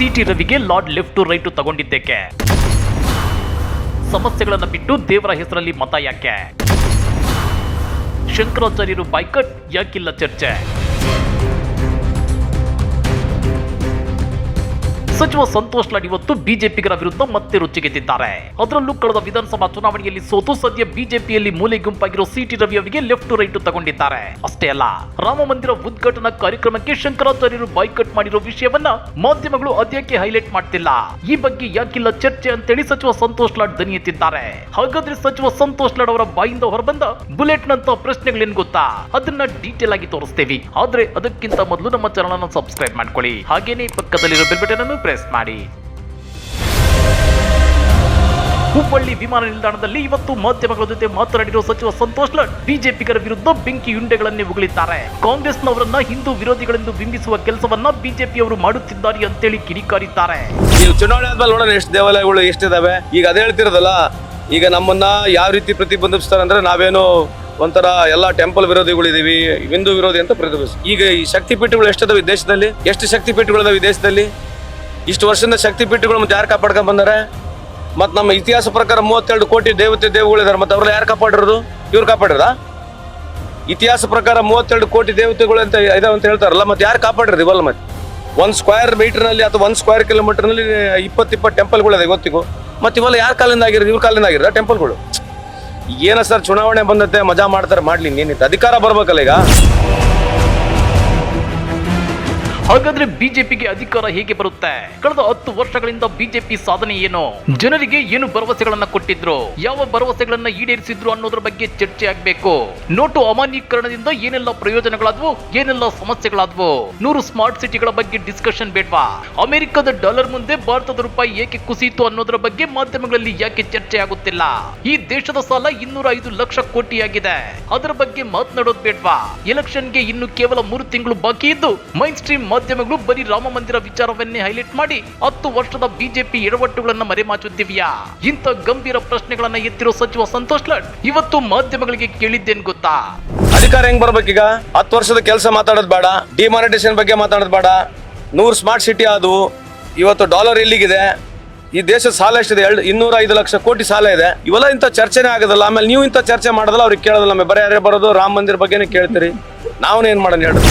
City ರವಿಗೆ lord left to right ತಗೊಂಡಿದ್ದಕ್ಕೆ ಸಮಸ್ಯೆಗಳನ್ನು ಬಿಟ್ಟು ದೇವರ ಹೆಸರಲ್ಲಿ ಮತ ಯಾಕೆ? ಶಂಕರಾಚಾರ್ಯರು ಬೈಕಟ್ ಯಾಕಿಲ್ಲ ಚರ್ಚೆ? ಸಚಿವ ಸಂತೋಷ್ ಲಾಡ್ ಇವತ್ತು ಬಿಜೆಪಿಗರ ವಿರುದ್ಧ ಮತ್ತೆ ರುಚಿಗೆದ್ದಿದ್ದಾರೆ. ಅದರಲ್ಲೂ ಕಳೆದ ವಿಧಾನಸಭಾ ಚುನಾವಣೆಯಲ್ಲಿ ಸೋತು ಸದ್ಯ ಬಿಜೆಪಿಯಲ್ಲಿ ಮೂಲೆ ಗುಂಪಾಗಿರೋ ಸಿಟಿ ರವಿ ಅವರಿಗೆ ಲೆಫ್ಟ್ ರೈಟ್ ತಗೊಂಡಿದ್ದಾರೆ. ಅಷ್ಟೇ ಅಲ್ಲ, ರಾಮ ಮಂದಿರ ಉದ್ಘಾಟನಾ ಕಾರ್ಯಕ್ರಮಕ್ಕೆ ಶಂಕರಾಚಾರ್ಯರು ಬಾಯ್ಕಟ್ ಮಾಡಿರೋ ವಿಷಯವನ್ನ ಮಾಧ್ಯಮಗಳು ಅದ್ಯಾಕೆ ಹೈಲೈಟ್ ಮಾಡ್ತಿಲ್ಲ? ಈ ಬಗ್ಗೆ ಯಾಕಿಲ್ಲ ಚರ್ಚೆ ಅಂತೇಳಿ ಸಚಿವ ಸಂತೋಷ್ ಲಾಡ್ ದನಿ ಎತ್ತಿದ್ದಾರೆ. ಹಾಗಾದ್ರೆ ಸಚಿವ ಸಂತೋಷ್ ಲಾಡ್ ಅವರ ಬಾಯಿಂದ ಹೊರಬಂದ ಬುಲೆಟ್ ನಂತ ಪ್ರಶ್ನೆಗಳೇನ್ ಗೊತ್ತಾ? ಅದನ್ನ ಡೀಟೇಲ್ ಆಗಿ ತೋರಿಸ್ತೀವಿ. ಆದ್ರೆ ಅದಕ್ಕಿಂತ ಮೊದಲು ನಮ್ಮ ಚಾನಲ್ ಅನ್ನು ಸಬ್ಸ್ಕ್ರೈಬ್ ಮಾಡ್ಕೊಳ್ಳಿ. ಹಾಗೇನೆ ಪಕ್ಕದಲ್ಲಿರೋ ಬೆಲ್ ಬಟನ್ ಅನ್ನು ಪ್ರೆಸ್ ಮಾಡಿ. ಹುಬ್ಬಳ್ಳಿ ವಿಮಾನ ನಿಲ್ದಾಣದಲ್ಲಿ ಇವತ್ತು ಮಾಧ್ಯಮಗಳ ಜೊತೆ ಮಾತನಾಡಿರುವ ಸಚಿವ ಸಂತೋಷ್ ಲಾಡ್, ಬಿಜೆಪಿಗರ ವಿರುದ್ಧ ಬೆಂಕಿ ಉಂಡೆಗಳನ್ನೇ ಉಗುಳಿದ್ದಾರೆ. ಕಾಂಗ್ರೆಸ್ನವರನ್ನ ಹಿಂದೂ ವಿರೋಧಿಗಳೆಂದು ಬಿಂಬಿಸುವ ಕೆಲಸವನ್ನ ಬಿಜೆಪಿಯವರು ಮಾಡುತ್ತಿದ್ದಾರೆ ಅಂತೇಳಿ ಕಿಡಿಕಾರಿದ್ದಾರೆ. ನೀವು ಚುನಾವಣೆ ಆದ್ಮೇಲೆ ನೋಡೋಣ ಎಷ್ಟು ದೇವಾಲಯಗಳು ಎಷ್ಟಿದಾವೆ. ಈಗ ಅದೇ ಹೇಳ್ತಿರೋದಲ್ಲ, ಈಗ ನಮ್ಮನ್ನ ಯಾವ ರೀತಿ ಪ್ರತಿಬಂಧಿಸ್ತಾರೆ ಅಂದ್ರೆ ನಾವೇನು ಒಂಥರ ಎಲ್ಲ ಟೆಂಪಲ್ ವಿರೋಧಿಗಳಿದೀವಿ, ಹಿಂದೂ ವಿರೋಧಿ ಅಂತ ಪ್ರತಿಬಿಂಬಿಸ್. ಈಗ ಈ ಶಕ್ತಿ ಪೀಠಗಳು ಎಷ್ಟಿದಾವೆ ದೇಶದಲ್ಲಿ? ಎಷ್ಟು ಶಕ್ತಿ ಪೀಠಗಳಿದಾವೆ ದೇಶದಲ್ಲಿ? ಇಷ್ಟು ವರ್ಷದಿಂದ ಶಕ್ತಿ ಪೀಠಗಳು ಮತ್ತೆ ಯಾರು ಕಾಪಾಡ್ಕೊಂಡ್ ಬಂದಾರೆ? ಮತ್ತೆ ನಮ್ಮ ಇತಿಹಾಸ ಪ್ರಕಾರ ಮೂವತ್ತೆರಡು ಕೋಟಿ ದೇವತೆ ದೇವಗಳಿದ್ದಾರೆ ಮತ್ತೆ ಅವ್ರನ್ನ ಯಾರು ಕಾಪಾಡಿರೋದು? ಇವ್ರು ಕಾಪಾಡಿರದ? ಇತಿಹಾಸ ಪ್ರಕಾರ ಮೂವತ್ತೆರಡು ಕೋಟಿ ದೇವತೆಗಳು ಅಂತ ಇದಾವೆ ಅಂತ ಹೇಳ್ತಾರಲ್ಲ, ಮತ್ತೆ ಯಾರು ಕಾಪಾಡಿರೋದು ಇವಲ್ಲ ಮತ್ತೆ? ಒಂದು ಸ್ಕ್ವೇರ್ ಮೀಟರ್ನಲ್ಲಿ ಅಥವಾ ಒಂದು ಸ್ಕ್ವೇರ್ ಕಿಲೋಮೀಟರ್ನಲ್ಲಿ ಇಪ್ಪತ್ತು ಇಪ್ಪತ್ತು ಟೆಂಪಲ್ಗಳಿದೆ ಗೊತ್ತಿಗೂ? ಮತ್ತೆ ಇವೆಲ್ಲ ಯಾರ ಕಾಲಿಂದ ಆಗಿರೋದು? ಇವ್ರ ಕಾಲಿಂದ ಆಗಿರೋದ ಟೆಂಪಲ್ಗಳು? ಏನೋ ಸರ್, ಚುನಾವಣೆ ಬಂದತ್ತೆ ಮಜಾ ಮಾಡ್ತಾರೆ, ಮಾಡ್ಲಿ ನೀನಿತ್ತು ಅಧಿಕಾರ ಬರ್ಬೇಕಲ್ಲ ಈಗ? ಹಾಗಾದ್ರೆ ಬಿಜೆಪಿಗೆ ಅಧಿಕಾರ ಹೇಗೆ ಬರುತ್ತೆ? ಕಳೆದ ಹತ್ತು ವರ್ಷಗಳಿಂದ ಬಿಜೆಪಿ ಸಾಧನೆ ಏನು? ಜನರಿಗೆ ಏನು ಭರವಸೆಗಳನ್ನ ಕೊಟ್ಟಿದ್ರು? ಯಾವ ಭರವಸೆಗಳನ್ನ ಈಡೇರಿಸಿದ್ರು ಅನ್ನೋದ್ರ ಬಗ್ಗೆ ಚರ್ಚೆ ಆಗ್ಬೇಕು. ನೋಟು ಅಮಾನ್ಯೀಕರಣದಿಂದ ಏನೆಲ್ಲ ಪ್ರಯೋಜನಗಳಾದ್ವು, ಏನೆಲ್ಲ ಸಮಸ್ಯೆಗಳಾದ್ವು? ನೂರು ಸ್ಮಾರ್ಟ್ ಸಿಟಿಗಳ ಬಗ್ಗೆ ಡಿಸ್ಕಷನ್ ಬೇಡ್ವಾ? ಅಮೆರಿಕದ ಡಾಲರ್ ಮುಂದೆ ಭಾರತದ ರೂಪಾಯಿ ಏಕೆ ಕುಸಿಯಿತು ಅನ್ನೋದ್ರ ಬಗ್ಗೆ ಮಾಧ್ಯಮಗಳಲ್ಲಿ ಯಾಕೆ ಚರ್ಚೆ ಆಗುತ್ತಿಲ್ಲ? ಈ ದೇಶದ ಸಾಲ ಇನ್ನೂರ ಐದು ಲಕ್ಷ ಕೋಟಿಯಾಗಿದೆ. ಅದರ ಬಗ್ಗೆ ಮಾತನಾಡೋದು ಬೇಡ್ವಾ? ಎಲೆಕ್ಷನ್ಗೆ ಇನ್ನು ಕೇವಲ ಮೂರು ತಿಂಗಳು ಬಾಕಿ ಇದ್ದು ಮೈನ್ ಸ್ಟ್ರೀಮ್ ಮಾಧ್ಯಮಗಳು ಬರೀ ರಾಮ ಮಂದಿರ ವಿಚಾರವನ್ನೇ ಹೈಲೈಟ್ ಮಾಡಿ ಹತ್ತು ವರ್ಷದ ಬಿಜೆಪಿ ಎಡವಟ್ಟುಗಳನ್ನ ಮರೆಮಾಚುತ್ತಿವ್ಯಾ? ಇಂಥ ಗಂಭೀರ ಪ್ರಶ್ನೆಗಳನ್ನ ಎತ್ತಿರೋ ಸಚಿವ ಸಂತೋಷ್ ಲಟ್ ಇವತ್ತು ಮಾಧ್ಯಮಗಳಿಗೆ ಕೇಳಿದ್ದೇನ್ ಗೊತ್ತಾ? ಅಧಿಕಾರ ಹೆಂಗ್ ಬರ್ಬೇಕೀಗ? ಹತ್ತು ವರ್ಷದ ಕೆಲಸ ಮಾತಾಡೋದು ಬೇಡ ಡಿಮಾನಿಟೇಷನ್ ಬಗ್ಗೆ ಮಾತಾಡೋದು ಬೇಡ. ನೂರು ಸ್ಮಾರ್ಟ್ ಸಿಟಿ ಅದು ಇವತ್ತು ಡಾಲರ್ ಎಲ್ಲಿಗಿದೆ? ಈ ದೇಶದ ಸಾಲ ಎಷ್ಟಿದೆ? ಎರಡು ಇನ್ನೂರ ಐದು ಲಕ್ಷ ಕೋಟಿ ಸಾಲ ಇದೆ. ಇವೆಲ್ಲ ಇಂಥ ಚರ್ಚೆನೇ ಆಗೋದಲ್ಲ, ಆಮೇಲೆ ನೀವು ಇಂಥ ಚರ್ಚೆ ಮಾಡೋದಲ್ಲ, ಅವ್ರಿಗೆ ಕೇಳೋದಿಲ್ಲ. ಬರೇ ಯಾರೇ ಬರೋದು, ರಾಮ ಮಂದಿರ ಬಗ್ಗೆನೇ ಕೇಳ್ತೀರಿ. ನಾವೇನು ಮಾಡೋಣ ಹೇಳಿ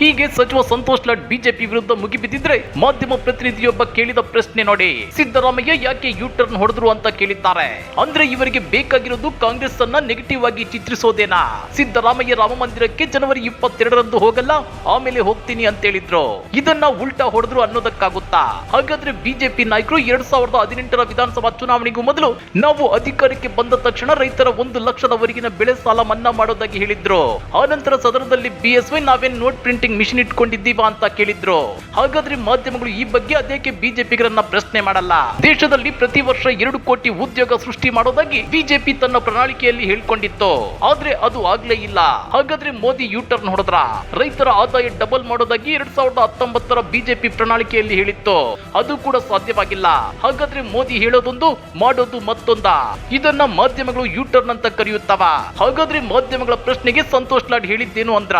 ಹೀಗೆ ಸಚಿವ ಸಂತೋಷ್ ಲಾಡ್ ಬಿಜೆಪಿ ವಿರುದ್ಧ ಮುಗಿಬಿದ್ದಿದ್ರೆ ಮಾಧ್ಯಮ ಪ್ರತಿನಿಧಿಯೊಬ್ಬ ಕೇಳಿದ ಪ್ರಶ್ನೆ ನೋಡಿ. ಸಿದ್ದರಾಮಯ್ಯ ಯಾಕೆ ಯು ಟರ್ನ್ ಹೊಡೆದ್ರು ಅಂತ ಕೇಳಿದ್ದಾರೆ. ಅಂದ್ರೆ ಇವರಿಗೆ ಬೇಕಾಗಿರೋದು ಕಾಂಗ್ರೆಸ್ ಅನ್ನ ನೆಗೆಟಿವ್ ಆಗಿ ಚಿತ್ರಿಸೋದೇನಾ? ಸಿದ್ದರಾಮಯ್ಯ ರಾಮ ಮಂದಿರಕ್ಕೆ ಜನವರಿ ಇಪ್ಪತ್ತೆರಡರಂದು ಹೋಗಲ್ಲ, ಆಮೇಲೆ ಹೋಗ್ತೀನಿ ಅಂತ ಹೇಳಿದ್ರು. ಇದನ್ನ ಉಲ್ಟಾ ಹೊಡೆದ್ರು ಅನ್ನೋದಕ್ಕಾಗುತ್ತಾ? ಹಾಗಾದ್ರೆ ಬಿಜೆಪಿ ನಾಯಕರು ಎರಡ್ ಸಾವಿರದ ಹದಿನೆಂಟರ ವಿಧಾನಸಭಾ ಚುನಾವಣೆಗೂ ಮೊದಲು ನಾವು ಅಧಿಕಾರಕ್ಕೆ ಬಂದ ತಕ್ಷಣ ರೈತರ ಒಂದು ಲಕ್ಷದವರೆಗಿನ ಬೆಳೆ ಸಾಲ ಮನ್ನಾ ಮಾಡೋದಾಗಿ ಹೇಳಿದ್ರು. ಆನಂತರ ಸದನದಲ್ಲಿ ಬಿಎಸ್ವೈ ನಾವೇನ್ ನೋಟ್ ಪ್ರಿಂಟಿಂಗ್ ಮಿಷಿನ್ ಇಟ್ಕೊಂಡಿದ್ದೀವಾ ಅಂತ ಕೇಳಿದ್ರು. ಹಾಗಾದ್ರೆ ಮಾಧ್ಯಮಗಳು ಈ ಬಗ್ಗೆ ಅದೇಕೆ ಬಿಜೆಪಿಗರನ್ನ ಪ್ರಶ್ನೆ ಮಾಡಲ್ಲ? ದೇಶದಲ್ಲಿ ಪ್ರತಿ ವರ್ಷ ಎರಡು ಕೋಟಿ ಉದ್ಯೋಗ ಸೃಷ್ಟಿ ಮಾಡೋದಾಗಿ ಬಿಜೆಪಿ ತನ್ನ ಪ್ರಣಾಳಿಕೆಯಲ್ಲಿ ಹೇಳ್ಕೊಂಡಿತ್ತು. ಆದ್ರೆ ಅದು ಆಗ್ಲೇ ಇಲ್ಲ. ಹಾಗಾದ್ರೆ ಮೋದಿ ಯೂ ಟರ್ನ್ ಹೊಡೆದ್ರ? ರೈತರ ಆದಾಯ ಡಬಲ್ ಮಾಡೋದಾಗಿ ಎರಡ್ ಸಾವಿರದ ಹತ್ತೊಂಬತ್ತರ ಬಿಜೆಪಿ ಪ್ರಣಾಳಿಕೆಯಲ್ಲಿ ಹೇಳಿತ್ತು. ಅದು ಕೂಡ ಸಾಧ್ಯವಾಗಿಲ್ಲ. ಹಾಗಾದ್ರೆ ಮೋದಿ ಹೇಳೋದೊಂದು, ಮಾಡೋದು ಮತ್ತೊಂದ? ಇದನ್ನ ಮಾಧ್ಯಮಗಳು ಯೂ ಟರ್ನ್ ಅಂತ ಕರೆಯುತ್ತವ. ಹಾಗಾದ್ರೆ ಮಾಧ್ಯಮಗಳ ಪ್ರಶ್ನೆಗೆ ಸಂತೋಷ್ ಲಾಡ್ ಹೇಳಿದ್ದೇನು ಅಂದ್ರ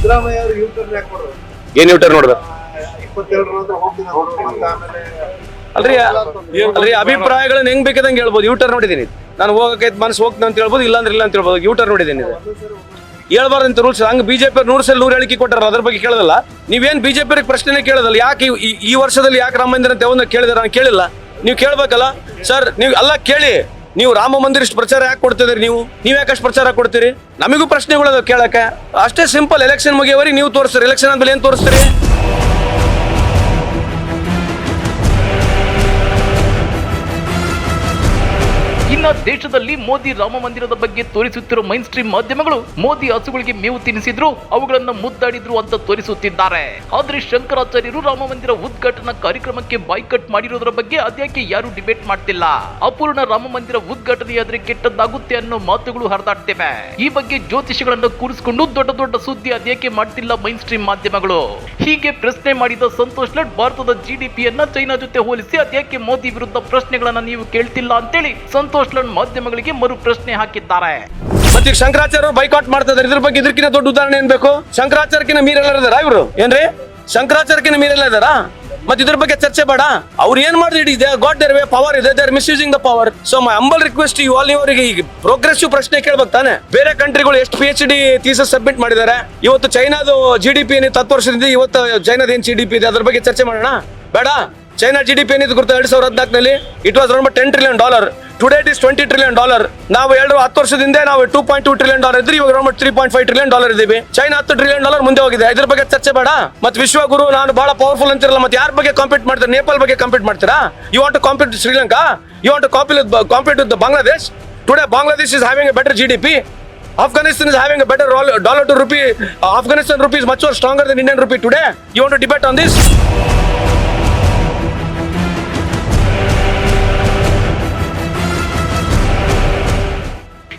ಸಿದ್ದರಾಮಯ್ಯ ಅವರು ಯೂಟರ್ನ್ ಯಾಕೆ ಮಾಡೋದು ಏನ್ ಯೂಟರ್ ನೋಡ್ಬೇಕು ಅಂತ ಆಮೇಲೆ ಅಲ್ರಿ ಅಲ್ರಿ ಅಭಿಪ್ರಾಯಗಳನ್ನ ಹೆಂಗ್ ಬೇಕಾದಂಗೆ ಹೇಳ್ಬೋದು. ಯೂಟರ್ ನೋಡಿದೀನಿ ನಾನು ಹೋಗಕ್ಕೆ ಮನಸ್ಸು ಹೋಗ್ತೀನಿ ಅಂತ ಹೇಳ್ಬೋದು ಇಲ್ಲ ಅಂದ್ರೆ ಇಲ್ಲ ಅಂತ ಹೇಳ್ಬೋದು. ಯೂಟರ್ ನೋಡಿದೀನಿ ಇದು. ಹೇಳ್ಬಾರ್ದಂತ ರೂಲ್ಸ್ ಹಂಗೆ ಬಿಜೆಪಿ ನೂರು ಸಲ ನೂರು ಹೇಳಿಕೆ ಕೊಟ್ಟಾರ ಅದ್ರ ಬಗ್ಗೆ ಕೇಳೋದಲ್ಲ. ನೀವೇನ್ ಬಿಜೆಪಿ ಪ್ರಶ್ನೆ ಕೇಳೋದಲ್ಲ. ಯಾಕೆ ಈ- ವರ್ಷದಲ್ಲಿ ಯಾಕೆ ರಾಮ ಮಂದಿರ ಅಂತ ಯಾವನ್ನ ಕೇಳಿದಾರ ನಾನು ಕೇಳಿಲ್ಲ. ನೀವು ಕೇಳ್ಬೇಕಲ್ಲ? ಸರ್ ನೀವು ಅಲ್ಲ ಕೇಳಿ. ನೀವು ರಾಮ ಮಂದಿರ ಇಷ್ಟು ಪ್ರಚಾರ ಯಾಕೆ ಕೊಡ್ತಿದ್ದೀರಿ ನೀವು? ನೀವು ಅಷ್ಟು ಪ್ರಚಾರ ಕೊಡ್ತೀರಿ? ನಮಗೂ ಪ್ರಶ್ನೆಗಳು ಕೇಳಕ್ಕೆ. ಅಷ್ಟೇ ಸಿಂಪಲ್ ಎಲೆಕ್ಷನ್ ಮುಗಿಯವರೆಗೆ ನೀವು ತೋರಿಸ್ತೀರಿ. ಎಲೆಕ್ಷನ್ ಆದ್ಮೇಲೆ ಏನು ತೋರಿಸ್ತೀರಿ? ಇನ್ನ ದೇಶದಲ್ಲಿ ಮೋದಿ ರಾಮ ಮಂದಿರದ ಬಗ್ಗೆ ತೋರಿಸುತ್ತಿರುವ ಮೈನ್ ಸ್ಟ್ರೀಮ್ ಮಾಧ್ಯಮಗಳು ಮೋದಿ ಹಸುಗಳಿಗೆ ಮೇವು ತಿನ್ನಿಸಿದ್ರು, ಅವುಗಳನ್ನ ಮುದ್ದಾಡಿದ್ರು ಅಂತ ತೋರಿಸುತ್ತಿದ್ದಾರೆ. ಆದ್ರೆ ಶಂಕರಾಚಾರ್ಯರು ರಾಮ ಮಂದಿರ ಉದ್ಘಾಟನಾ ಕಾರ್ಯಕ್ರಮಕ್ಕೆ ಬಾಯ್ಕಟ್ ಮಾಡಿರೋದ್ರ ಬಗ್ಗೆ ಅದ್ಯಾಕೆ ಯಾರು ಡಿಬೇಟ್ ಮಾಡ್ತಿಲ್ಲ? ಅಪೂರ್ಣ ರಾಮ ಮಂದಿರ ಉದ್ಘಾಟನೆಯಾದ್ರೆ ಕೆಟ್ಟದ್ದಾಗುತ್ತೆ ಅನ್ನೋ ಮಾತುಗಳು ಹರಿದಾಡ್ತಿವೆ. ಈ ಬಗ್ಗೆ ಜ್ಯೋತಿಷಿಗಳನ್ನ ಕೂರಿಸಿಕೊಂಡು ದೊಡ್ಡ ದೊಡ್ಡ ಸುದ್ದಿ ಅದ್ಯಾಕೆ ಮಾಡ್ತಿಲ್ಲ ಮೈನ್ ಸ್ಟ್ರೀಮ್ ಮಾಧ್ಯಮಗಳು? ಹೀಗೆ ಪ್ರಶ್ನೆ ಮಾಡಿದ ಸಂತೋಷ್ ಲಟ್ ಭಾರತದ ಜಿಡಿಪಿಯನ್ನ ಚೈನಾ ಜೊತೆ ಹೋಲಿಸಿ ಅದ್ಯಾಕೆ ಮೋದಿ ವಿರುದ್ಧ ಪ್ರಶ್ನೆಗಳನ್ನ ನೀವು ಕೇಳ್ತಿಲ್ಲ ಅಂತೇಳಿ ಸಂತೋಷ್ ಲಾಡ್ ಮಾಧ್ಯಮಗಳಿಗೆ ಮರು ಪ್ರಶ್ನೆ ಹಾಕಿದ್ದಾರೆ. ಮತ್ತೆ ಶಂಕರಾಚಾರ್ಯ ಬೈಕಾಟ್ ಮಾಡ್ತಾ ಇದಾರೆ ಇದ್ರ ಬಗ್ಗೆ ಇದಕ್ಕಿಂತ ದೊಡ್ಡ ಉದಾಹರಣೆ ಏನ್ ಬೇಕು? ಶಂಕರಾಚಾರ್ಯಕಿನ ಮೀರೆಲ್ಲ ಇವರು? ಏನ್ರಿ? ಶಂಕರಾಚಾರ್ಯಕಿನ ಮೀರೆಲ್ಲ ಇದಾರ ಮತ್ತೆ ಇದ್ರ ಬಗ್ಗೆ ಚರ್ಚೆ ಬೇಡ. ಅವ್ರು ಏನ್ ಮಾಡಿದ್ರು ಇದೆ ಗಾಟ್ ದೇರ್ ವೇ ಪವರ್ ಇದೆ they're misusing the power so my humble request you all ಇವರಿಗೆ ಈಗ ಪ್ರೋಗ್ರೆಸಿವ್ ಪ್ರಶ್ನೆ ಕೇಳ್ಬೇಕು ತಾನೆ. ಬೇರೆ ಕಂಟ್ರಿಗಳು ಎಷ್ಟು P H D thesis submit ಮಾಡಿದ್ದಾರೆ. ಇವತ್ತು ಚೈನಾದು ಜಿ ಡಿ ಪಿ ಏನಿತ್ತು ಹತ್ತು ವರ್ಷದಿಂದ, ಇವತ್ತು ಚೈನಾದ ಏನ್ ಜಿ ಡಿ ಪಿ ಇದೆ? ಅದ್ರ ಬಗ್ಗೆ ಚರ್ಚೆ ಮಾಡೋಣ. ಬೇಡ. ಚೈನಾ ಜಿ ಡಿ ಪಿ ಏನಿತ್ತು ಗುರುತು? ಎರಡ್ ಸಾವಿರದ it was around ten trillion dollar today it is twenty trillion dollar ನಾವು ಎರಡು ಹತ್ತು ವರ್ಷದಿಂದ ನಾವು two point two trillion dollar ಇದ್ರಿ ಇವಾಗ round three point five trillion dollar ಇದೀವಿ ಚೈನಾ ಹತ್ತು ಟ್ರಿಲಿಯನ್ ಡಾಲರ್ ಮುಂದೆ ಹೋಗಿದೆ. ಇದ್ರ ಬಗ್ಗೆ ಚರ್ಚೆ ಬೇಡ. ಮತ್ತೆ ವಿಶ್ವಗುರು ನಾನು ಬಹಳ ಪವರ್ಫುಲ್ ಅಂತಿರಲ್ಲ ಮತ್ತೆ ಯಾರ ಬಗ್ಗೆ ಕಾಂಪೀಟ್ ಮಾಡ್ತಾರೆ? ನೇಪಾಲ್ ಬಗ್ಗೆ ಕಾಂಪೀಟ್ ಮಾಡ್ತೀರಾ? You want to compete Sri Lanka you want to compete compete with Bangladesh today Bangladesh is having a better G D P Afghanistan is having a better dollar to rupee. Uh, Afghanistan rupee is much more stronger than Indian rupee today. You on this?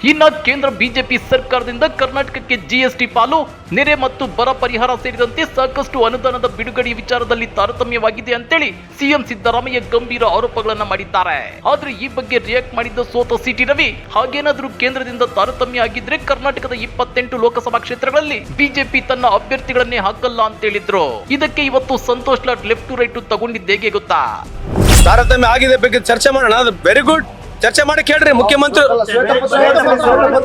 ಇನ್ನ ಕೇಂದ್ರ BJP ಸರ್ಕಾರದಿಂದ ಕರ್ನಾಟಕಕ್ಕೆ GST ಪಾಲು, ನೆರೆ ಮತ್ತು ಬರ ಪರಿಹಾರ ಸೇರಿದಂತೆ ಸಾಕಷ್ಟು ಅನುದಾನದ ಬಿಡುಗಡೆ ವಿಚಾರದಲ್ಲಿ ತಾರತಮ್ಯವಾಗಿದೆ ಅಂತೇಳಿ ಸಿಎಂ ಸಿದ್ದರಾಮಯ್ಯ ಗಂಭೀರ ಆರೋಪಗಳನ್ನ ಮಾಡಿದ್ದಾರೆ. ಆದ್ರೆ ಈ ಬಗ್ಗೆ ರಿಯಾಕ್ಟ್ ಮಾಡಿದ್ದ ಸೋತ ಸಿಟಿ ರವಿ ಹಾಗೇನಾದ್ರೂ ಕೇಂದ್ರದಿಂದ ತಾರತಮ್ಯ ಆಗಿದ್ರೆ ಕರ್ನಾಟಕದ ಇಪ್ಪತ್ತೆಂಟು ಲೋಕಸಭಾ ಕ್ಷೇತ್ರಗಳಲ್ಲಿ ಬಿಜೆಪಿ ತನ್ನ ಅಭ್ಯರ್ಥಿಗಳನ್ನೇ ಹಾಕಲ್ಲ ಅಂತ ಹೇಳಿದ್ರು ಇದಕ್ಕೆ ಇವತ್ತು Santosh Lad left to right ತಗೊಂಡಿದ್ದೇಗೆ ಗೊತ್ತಾ? ತಾರತಮ್ಯ ಆಗಿದೆ ಬಗ್ಗೆ ಚರ್ಚೆ ಮಾಡೋಣ. ವೆರಿ ಗುಡ್ ಚರ್ಚೆ ಮಾಡಿ ಕೇಳ್ರಿ ಮುಖ್ಯಮಂತ್ರಿ.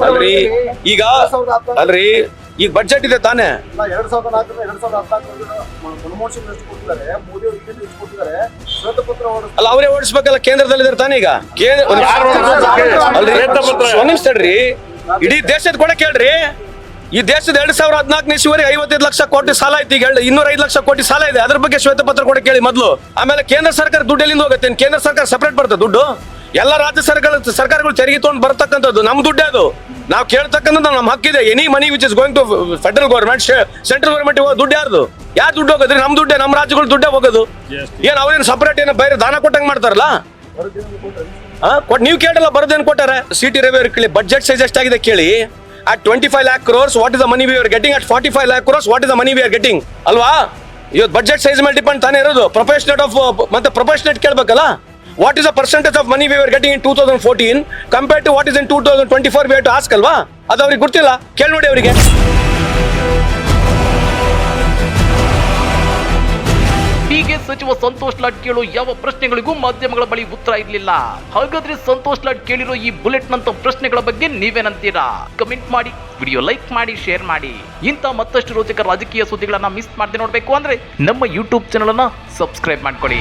ಅಲ್ರಿ ಈಗ ಅಲ್ರಿ ಈಗ ಬಜೆಟ್ ಇದೆ ತಾನೇ. ಎರಡ್ ಸಾವಿರದ ನಾಲ್ಕರಿಂದ ಎರಡ್ ಸಾವಿರದ ಹದಿನಾಲ್ಕರಲ್ಲಿ ಎಷ್ಟು ಕೊಟ್ಟಿದ್ದಾರೆ ಮೋದಿ ಅವರು ಇಲ್ಲಿ ಎಷ್ಟು ಕೊಟ್ಟಿದ್ದಾರೆ ಶ್ವೇತಪತ್ರ ಹೊರಡಿಸಿ ಅಲ್ಲ ಅವರೇ ಓಡಿಸ್ಬೇಕಲ್ಲ ಕೇಂದ್ರದಲ್ಲಿ ಇದಾರೆ ತಾನೇ ಈಗ ಒಂದ್ ನಿಮಿಷ. ತಡ್ರಿ. ಇಡೀ ದೇಶದ ಕೂಡ ಕೇಳ್ರಿ. ಈ ದೇಶದ ಎರಡ್ ಸಾವಿರದ ಹದಿನಾಲ್ಕು ಇಸುವರೆಗೆ ಐವತ್ತೈದು ಲಕ್ಷ ಕೋಟಿ ಸಾಲ ಐತಿ. ಈಗ ಇನ್ನೂರ ಐದು ಲಕ್ಷ ಕೋಟಿ ಸಾಲ ಇದೆ. ಅದ್ರ ಬಗ್ಗೆ ಶ್ವೇತ ಪತ್ರ ಕೂಡ ಕೇಳಿ ಮೊದಲು. ಆಮೇಲೆ ಕೇಂದ್ರ ಸರ್ಕಾರ ದುಡ್ಡು ಎಲ್ಲಿಂದ ಹೋಗುತ್ತೆ ಕೇಂದ್ರ ಸರ್ಕಾರ ಸಪರೇಟ್ ಬರ್ತದೆ ದುಡ್ಡು? ಎಲ್ಲ ರಾಜ್ಯ ಸರ್ಕಾರ ಸರ್ಕಾರಗಳು ತೆರಿಗೆ ತಗೊಂಡು ಬರ್ತಕ್ಕಂಥದ್ದು ನಮ್ಮ ದುಡ್ಡೇ ಅದು. ನಾವು ಕೇಳ್ತಕ್ಕಂಥದ್ದು ನಮ್ಮ ಹಕ್ಕಿದೆ. Any money which is going to federal government central government ದುಡ್ಡು ಯಾರ್ದು? ಯಾರು ದುಡ್ಡು ಹೋಗೋದ್ರಿ? ನಮ್ಮ ದುಡ್ಡೇ ನಮ್ಮ ರಾಜ್ಯಗಳು ದುಡ್ಡೇ ಹೋಗೋದು. ಏನು ಅವ್ರೇನು ಸಪರೇಟ್ ಏನೋ ಬೇರೆ ದಾನ ಕೊಟ್ಟಂಗೆ ಮಾಡ್ತಾರಲ್ಲ? ಕೊಟ್ ನೀವು ಕೇಳಲ್ಲ, ಬರೋದೇನು ಕೊಟ್ಟಾರೆ? ಸಿಟಿ ರವಿ ಅವ್ರಿಗೆ ಕೇಳಿ ಬಜೆಟ್ ಸೈಜ್ ಎಷ್ಟಾಗಿದೆ ಕೇಳಿ. At twenty five lakh crores what is the money we are getting at forty five lakh crores what is the money we are getting ಅಲ್ವಾ? ಇವತ್ತು ಬಜೆಟ್ ಸೈಜ್ ಮೇಲೆ ಡಿಪೆಂಡ್ ತಾನೇ ಇರೋದು. ಪ್ರೊಫೆಷನಲ್ ಆಫ್ ಮತ್ತೆ professional ಕೇಳಬೇಕಲ್ಲ? What is a percentage of money we are getting in two thousand fourteen compare to what is in two thousand twenty four we to ask ಅಲ್ವಾ? ಅದು ಅವ್ರಿಗೆ ಗೊತ್ತಿಲ್ಲ. ಕೇಳಿ ನೋಡಿ ಅವರಿಗೆ. ಹೀಗೆ ಸಚಿವ ಸಂತೋಷ್ ಲಾಡ್ ಕೇಳೋ ಯಾವ ಪ್ರಶ್ನೆಗಳಿಗೂ ಮಾಧ್ಯಮಗಳ ಬಳಿ ಉತ್ತರ ಇರಲಿಲ್ಲ. ಹಾಗಾದ್ರೆ ಸಂತೋಷ್ ಲಾಡ್ ಕೇಳಿರೋ ಈ ಬುಲೆಟ್ ನಂತ ಪ್ರಶ್ನೆಗಳ ಬಗ್ಗೆ ನೀವೇನಂತೀರಾ ಕಮೆಂಟ್ ಮಾಡಿ ವಿಡಿಯೋ ಲೈಕ್ ಮಾಡಿ ಶೇರ್ ಮಾಡಿ. ಇಂಥ ಮತ್ತಷ್ಟು ರೋಚಕ ರಾಜಕೀಯ ಸುದ್ದಿಗಳನ್ನ ಮಿಸ್ ಮಾಡದೆ ನೋಡಬೇಕು ಅಂದ್ರೆ ನಮ್ಮ ಯೂಟ್ಯೂಬ್ ಚಾನಲ್ ಅನ್ನ ಸಬ್ಸ್ಕ್ರೈಬ್ ಮಾಡ್ಕೊಳ್ಳಿ.